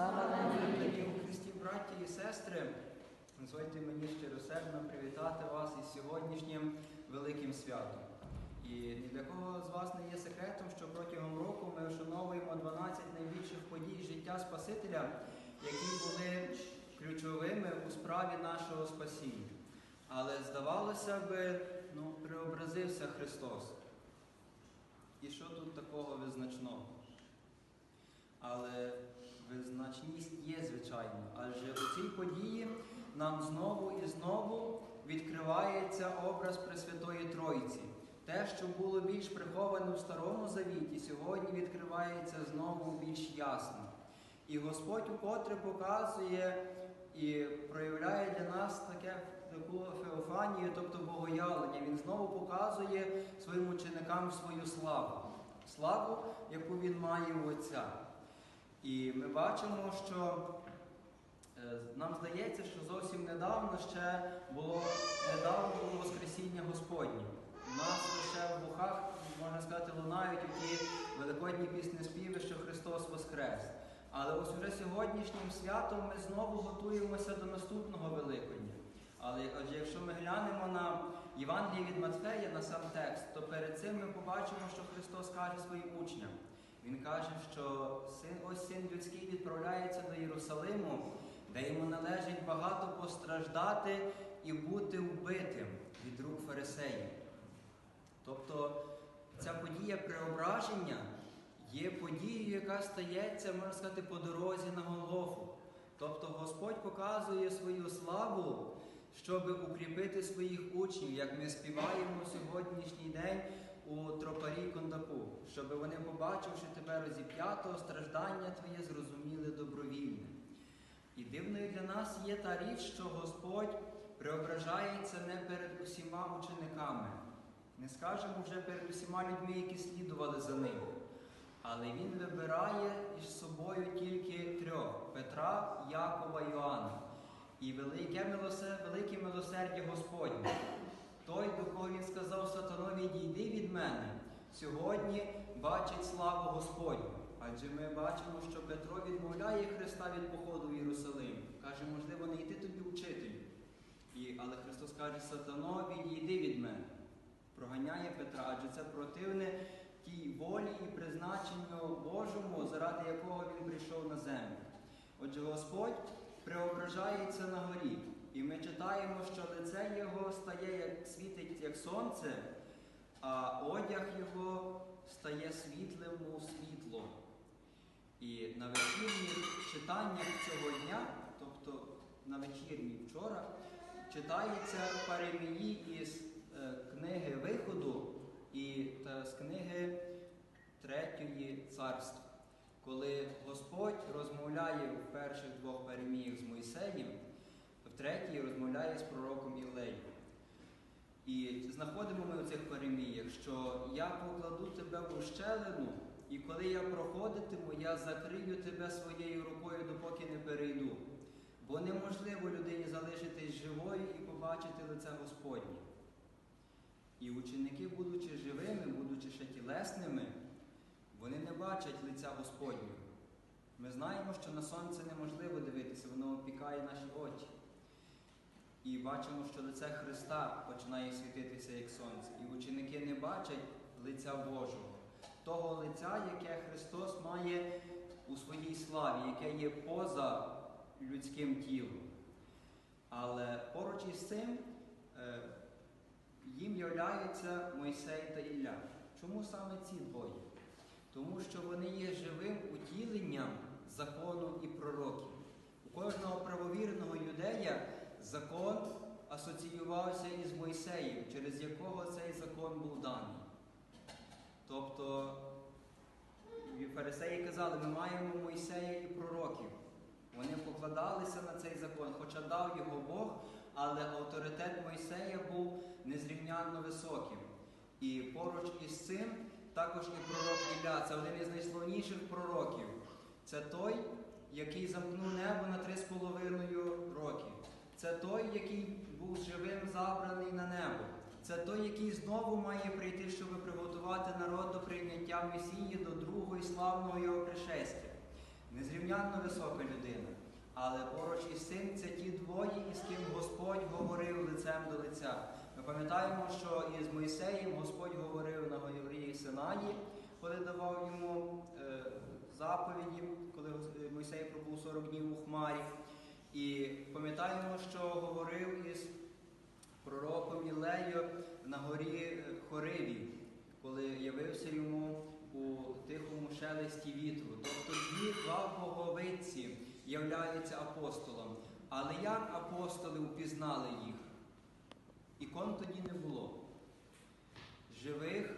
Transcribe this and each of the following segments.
Слава. Дорогі у Христі, браті і сестри, дозвольте мені щиросердно привітати вас із сьогоднішнім великим святом. І ні для кого з вас не є секретом, що протягом року ми вшановуємо 12 найбільших подій життя Спасителя, які були ключовими у справі нашого спасіння. Але здавалося би, ну, преобразився Христос. І що тут такого визначного? Але визначність є, звичайно, адже у цій події нам знову і знову відкривається образ Пресвятої Троїці. Те, що було більш приховане в Старому Завіті, сьогодні відкривається знову більш ясно. І Господь укотре показує і проявляє для нас таке таку феофанію, тобто богоявлення. Він знову показує своїм ученикам свою славу, славу, яку він має у Отця. І ми бачимо, що е, нам здається, що зовсім недавно ще було недавно було Воскресіння Господнє. У нас лише в вухах, можна сказати, лунають ті великодні пісні співи, що Христос Воскрес. Але ось уже сьогоднішнім святом ми знову готуємося до наступного Великодня. Але отже, якщо ми глянемо на Євангеліє від Матфея, на сам текст, то перед цим ми побачимо, що Христос каже своїм учням. Він каже, що син, ось син людський відправляється до Єрусалиму, де йому належить багато постраждати і бути вбитим від рук фарисеїв. Тобто ця подія преображення є подією, яка стається, можна сказати, по дорозі на Голгофу. Тобто Господь показує свою славу, щоб укріпити своїх учнів, як ми співаємо сьогоднішній день у тропарі Кондаку, щоб вони, побачивши тебе розіп'ятого, страждання Твоє зрозуміли добровільне. І дивною для нас є та річ, що Господь преображається не перед усіма учениками. Не скажемо вже перед усіма людьми, які слідували за ним. Але Він вибирає із собою тільки трьох Петра, Якова і Іоанна. І велике милосердя, велике милосердя Господнє. Той, до він сказав сатанові, дійди від мене, сьогодні бачить славу Господню. Адже ми бачимо, що Петро відмовляє Христа від походу в Єрусалим. Каже, можливо, не йти тобі учителю. І, але Христос каже, сатано, відійди від мене. Проганяє Петра, адже це противне тій волі і призначенню Божому, заради якого він прийшов на землю. Отже, Господь преображається на горі. І ми читаємо, що лице Його стає, як світить, як сонце, а одяг Його стає світлим, мов світло. І на вечірніх читаннях цього дня, тобто на вечірній вчора, читається Паремії із е, книги Виходу і та, з книги Третьої царства, коли Господь розмовляє в перших двох переміях з Мойсеєм, третій розмовляє з пророком Ілею. І знаходимо ми у цих переміях, що я покладу тебе в ущелину, і коли я проходитиму, я закрию тебе своєю рукою, допоки не перейду. Бо неможливо людині залишитись живою і побачити лице Господнє. І ученики, будучи живими, будучи ще тілесними, вони не бачать лиця Господнього. Ми знаємо, що на сонце неможливо дивитися, воно опікає наші очі. І бачимо, що лице Христа починає світитися як сонце. І ученики не бачать лиця Божого, того лиця, яке Христос має у своїй славі, яке є поза людським тілом. Але поруч із цим е, їм являються Мойсей та Ілля. Чому саме ці двоє? Тому що вони є живим утіленням закону і пророків. У кожного правовірного юдея закон асоціювався із Мойсеєм, через якого цей закон був даний. Тобто фарисеї казали, ми маємо Мойсея і пророків. Вони покладалися на цей закон, хоча дав його Бог, але авторитет Мойсея був незрівнянно високим. І поруч із цим також і пророк Ілля, це один із найславніших пророків. Це той, який замкнув небо на три з половиною роки. Це той, який був живим забраний на небо. Це той, який знову має прийти, щоб приготувати народ до прийняття Месії, до другого і славного його пришестя. Незрівнянно висока людина. Але поруч із цим це ті двоє, із ким Господь говорив лицем до лиця. Ми пам'ятаємо, що із Мойсеєм Господь говорив на горі Синаї, коли давав йому е, заповіді, коли Мойсей пробув 40 днів у хмарі. І пам'ятаємо, що говорив із пророком Ілею на горі е, Хориві, коли явився йому у тихому шелесті вітру. Тобто дві два боговиці являються апостолом. Але як апостоли впізнали їх? Ікон тоді не було. Живих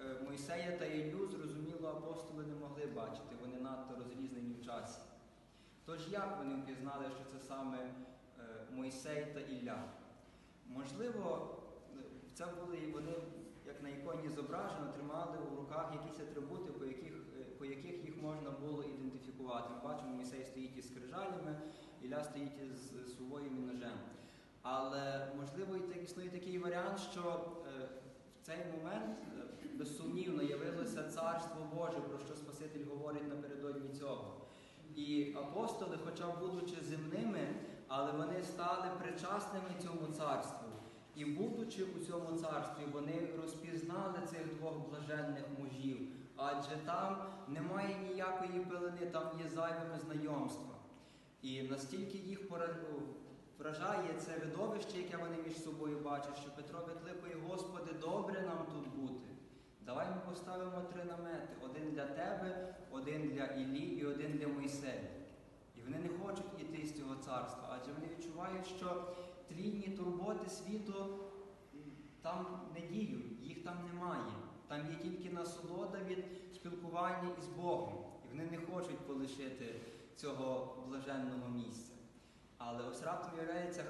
е, Мойсея та Іллю, зрозуміло, апостоли не могли бачити, вони надто розрізнені в часі. Тож як вони впізнали, що це саме е, Мойсей та Ілля? Можливо, це були вони, як на іконі зображено, тримали у руках якісь атрибути, по яких, е, по яких їх можна було ідентифікувати. Ми бачимо, Мойсей стоїть із скрижалями, Ілля стоїть із сувоєм і ножем. Але можливо існує такий варіант, що е, в цей момент безсумнівно явилося Царство Боже, про що Спаситель говорить напередодні цього. І апостоли, хоча будучи земними, але вони стали причасними цьому царству. І будучи у цьому царстві, вони розпізнали цих двох блаженних мужів, адже там немає ніякої пилини, там є зайвими знайомства. І настільки їх вражає це видовище, яке вони між собою бачать, що Петро викликає, Господи, добре нам тут бути. Давай ми поставимо три намети: один для тебе, один для Іллі і один для Мойсея. І вони не хочуть іти з цього царства, адже вони відчувають, що трійні турботи світу там не діють, їх там немає. Там є тільки насолода від спілкування із Богом. І вони не хочуть полишити цього блаженного місця. Але ось раптом являється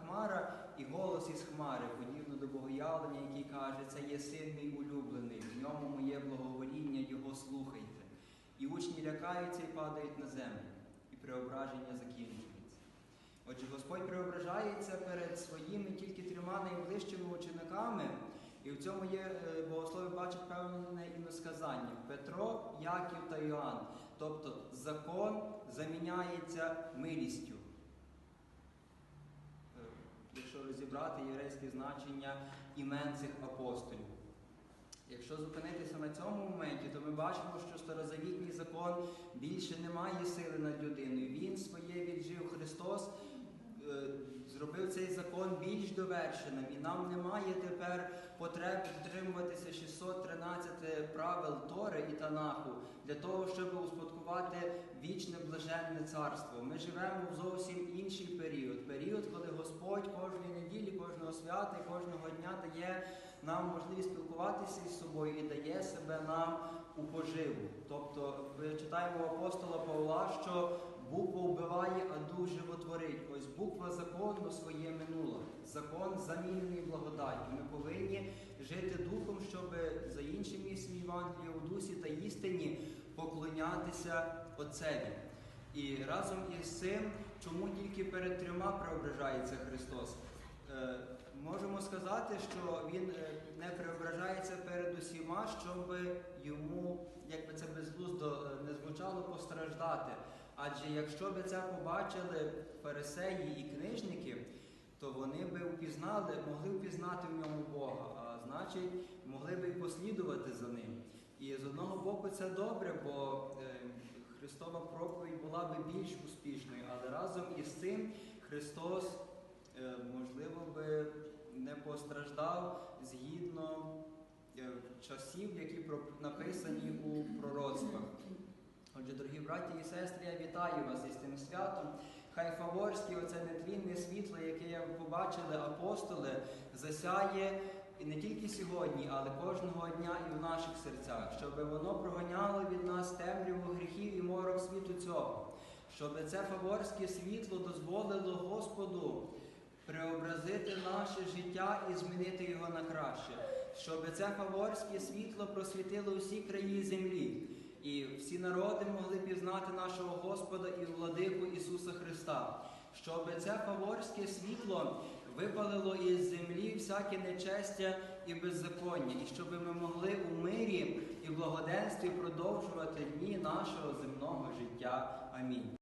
хмара і голос із хмари, подібно до богоявлення, який каже, це є син мій улюблений, в ньому моє благовоління, його слухайте. І учні лякаються і падають на землю, і преображення закінчується. Отже, Господь преображається перед своїми тільки трьома найближчими учениками, і в цьому є е, богослови бачать певне іносказання Петро, Яків та Іоанн. Тобто закон заміняється милістю. Якщо розібрати єврейське значення імен цих апостолів. Якщо зупинитися на цьому моменті, то ми бачимо, що старозавітній закон більше не має сили над людиною. Він своє віджив Христос, е, зробив цей закон більш довершеним, і нам немає тепер потреби дотримуватися 613 правил Тори і Танаху для того, щоб успадкувати вічне блаженне царство. Ми живемо в зовсім інший період. Період, коли Господь кожної неділі, кожного свята кожного дня дає нам можливість спілкуватися із собою і дає себе нам у поживу. Тобто, ми читаємо апостола Павла, що буква вбиває, а дух животворить. Ось буква закону своє минуло. Закон замінений благодаттю. Ми повинні жити духом, щоб за іншим місцем Євангелія у дусі та істині поклонятися Отцеві. І разом із цим, чому тільки перед трьома преображається Христос? Е, Можемо сказати, що він е, не преображається перед усіма, щоб йому, як би це безглуздо е, не звучало, постраждати. Адже якщо би це побачили фарисеї і книжники, то вони би впізнали, могли впізнати в ньому Бога, а значить, могли би й послідувати за ним. І з одного боку це добре, бо Христова проповідь була би більш успішною, але разом із цим Христос, е, можливо, би не постраждав згідно е, часів, які написані у пророцтвах. Отже, дорогі браті і сестри, я вітаю вас із тим святом. Хай Фаворське, оце нетлінне світло, яке побачили апостоли, засяє не тільки сьогодні, але кожного дня і в наших серцях, щоб воно проганяло від нас темряву гріхів і морок світу цього, щоб це фаворське світло дозволило Господу преобразити наше життя і змінити його на краще, щоб це фаворське світло просвітило усі краї землі, і всі народи могли пізнати нашого Господа і владику Ісуса Христа, щоб це фаворське світло випалило із землі всяке нечестя і беззаконня, і щоб ми могли у мирі і благоденстві продовжувати дні нашого земного життя. Амінь.